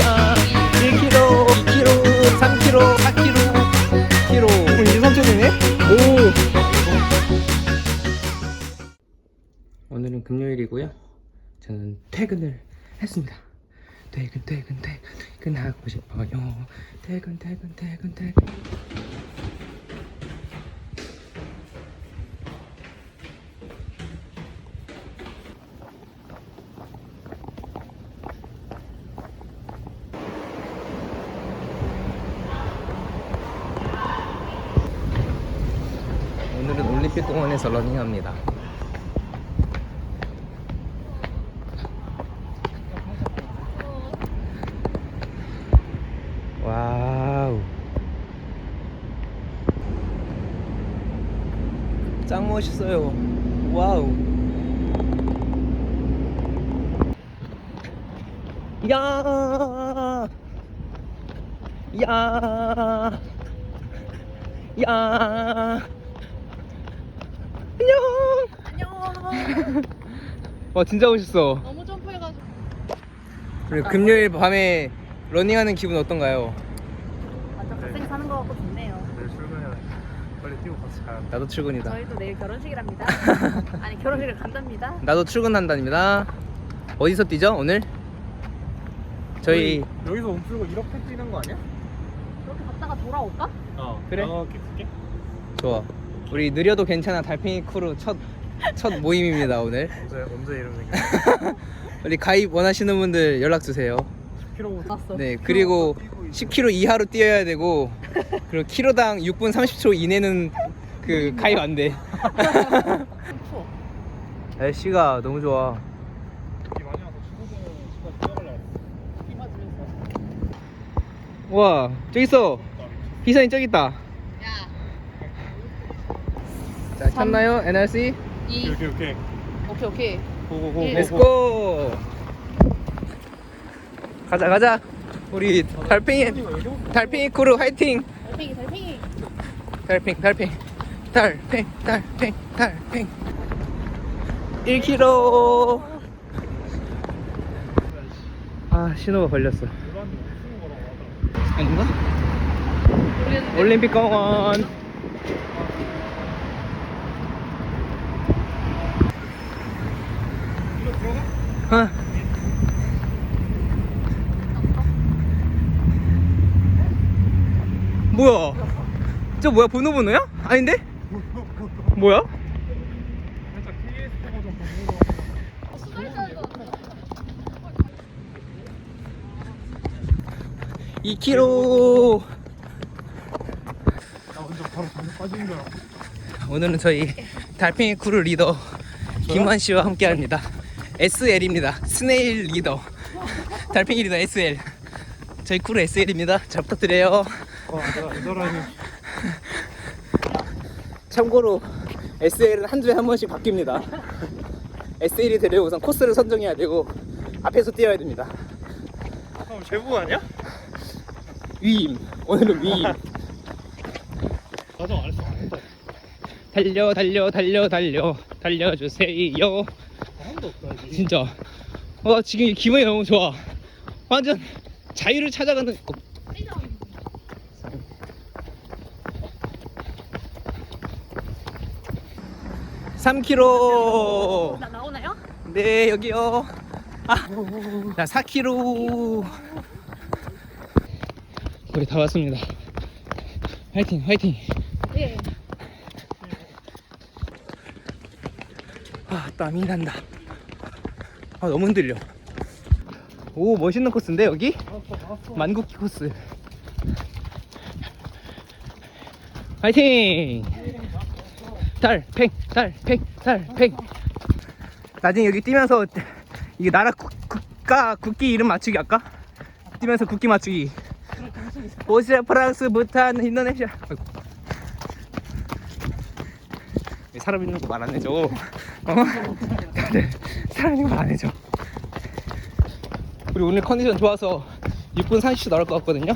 야 1kg, 2kg, 3kg, 4kg, 10kg. 이제 3천이네? 오. 오늘은 금요일이고요. 저는 퇴근을 했습니다. 퇴근, 퇴근, 퇴근, 퇴근하고 싶어요. 퇴근, 퇴근, 퇴근, 퇴근. 올림픽 공원에서 러닝합니다. 와우. 짱 멋있어요. 와우. 야! 야! 야! 안녕! 안녕. 와 진짜 멋있어. 너무 점프해가지고. 그리고 금요일 밤에 러닝하는 기분 어떤가요? 완전 갓생 사는 거 같고 좋네요. 내일 출근해야 돼. 빨리 뛰고 같이 가야 돼. 나도 출근이다. 저희도 내일 결혼식이랍니다. 아니 결혼식을 간답니다. 나도 출근한답니다. 어디서 뛰죠 오늘? 저희 여기서 몸 풀고 이렇게 뛰는 거 아니야? 그렇게 갔다가 돌아올까? 어. 그래? 이렇게 풀게. 좋아. 우리 느려도 괜찮아 달팽이 크루 첫 첫 모임입니다 오늘. 언제 언제 이름 생겨? 우리 가입 원하시는 분들 연락 주세요. 10km 왔어. 네 그리고 10km 이하로 뛰어야 되고 그리고 키로당 6분 30초 이내는 그 가입 안 돼. 추워. 날씨가 너무 좋아. 비 많이 와서 축구도 축구 뛰어갈라. 비 맞으면서. 와 저기 있어. 희선이 저기 있다. 야. 자 켰나요 NRC? 이. 오케이 오케이. 오케이 오케이. 고고고. 예. 렛츠 고. 가자 가자. 우리 달팽이 달팽이 크루 화이팅. 달팽이 달팽이. 달팽 달팽 달팽 달팽 달팽 1km 아 신호가 걸렸어 아닌가? 올림픽 공원 아. 뭐야? 저 뭐야 번호야? 아닌데? 뭐야? 살짝 KS 버전 보고. 수달자인 것 같아. 2km 나 완전 바로 반대 빠지는 줄 알았어. 오늘은 저희 달팽이 크루 리더 김환 씨와 함께합니다. SL입니다. 스네일 리더. 달팽이 리더 SL. 저희 크루 SL입니다. 잘 부탁드려요. 와, 내가 이더라니. 참고로 SL은 한 주에 한 번씩 바뀝니다. SL이 되려면 우선 코스를 선정해야 되고 앞에서 뛰어야 됩니다. 그럼 제부 아니야? 위임. 오늘은 위임. 과정 안 했어. 안 했다. 달려 달려 달려 달려 달려주세요. 없다. 진짜 와 지금 이 기분이 너무 좋아 완전 자유를 찾아가는 어, 3km 나 나오나요? 네 여기요 아, 자 4km 우리 다 왔습니다 화이팅 화이팅 예. 아 땀이 난다. 아 너무 흔들려. 오 멋있는 코스인데 여기. 만국기 코스. 화이팅! 달팽 달팽 달팽. 나중에 여기 뛰면서 이게 나라 국, 국가 국기 이름 맞추기 할까? 뛰면서 국기 맞추기. 오스트리아 프랑스 부탄 인도네시아. 사람 있는 거말안 해줘 어? 다들 사람 있는 거말안 해줘 우리 오늘 컨디션 좋아서 6분 30초 나올 것 같거든요.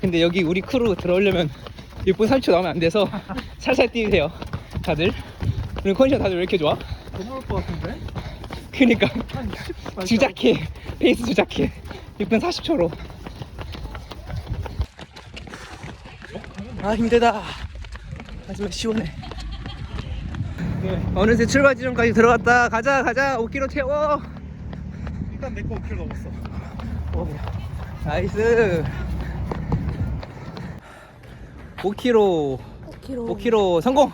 근데 여기 우리 크루 들어오려면 6분 30초 나오면 안 돼서 살살 뛰세요. 다들. 오늘 컨디션 다들 왜 이렇게 좋아? 못 나올 것 같은데? 그니까 주작해 페이스 주작해 6분 40초로 아 힘들다 하지만 시원해 어느새 출발 지점까지 들어갔다. 가자 가자. 5km 채워. 일단 내거 5kg 넘었어. 나이스. 5km 5kg. 5km 성공.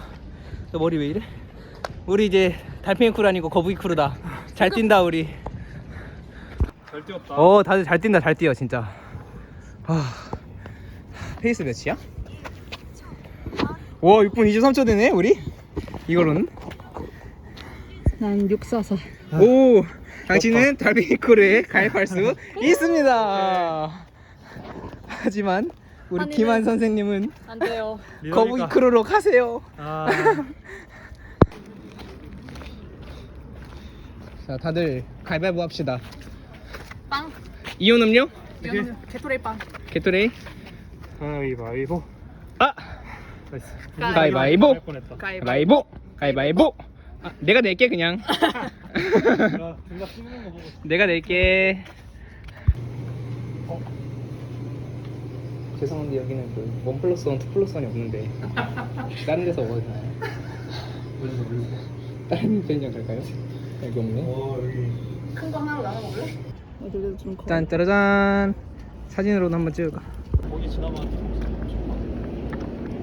너 머리 왜 이래? 우리 이제 달팽이 크루 아니고 거북이 크루다. 잘 뛴다 우리. 잘 뛰었다. 어 다들 잘 뛴다 잘 뛰어 진짜. 아. 페이스 몇이야? 와 6분 23초 되네 우리? 이걸로는 난 644. 오 당신은 달팽이 크루에 가입할 수 있습니다 하지만 우리 김한 선생님은 안 돼요. 거북이 크루로 가세요 아, 자 다들 가위바위보 합시다 빵. 이온 음료? 게토레이 빵. 게토레이 가위바위보. 아 나이스. 가위바위보. 할 뻔했다. 가위바위보 가위바위보 아, 내가 낼게 그냥 야, 둘다 씹는 거 보고. 내가 낼게 죄송한데 여기는 그원 플러스 원, 투 플러스 원이 없는데 다른 데서 먹어도 되나요? 다른 편의점 갈까요? 여기 없네 와, 여기. 큰 거 하나로 나눠 먹을래? 좀 커. 짠 짜라잔 사진으로도 한번 찍을까 거기 지나면.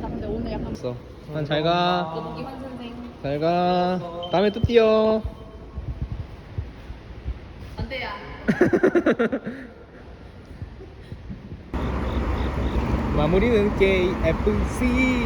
나 근데 오늘 약간 없어 난 잘 가 거북이 환 선생. 잘가. 다음에 또 뛰어. 안 돼야. 마무리는 KFC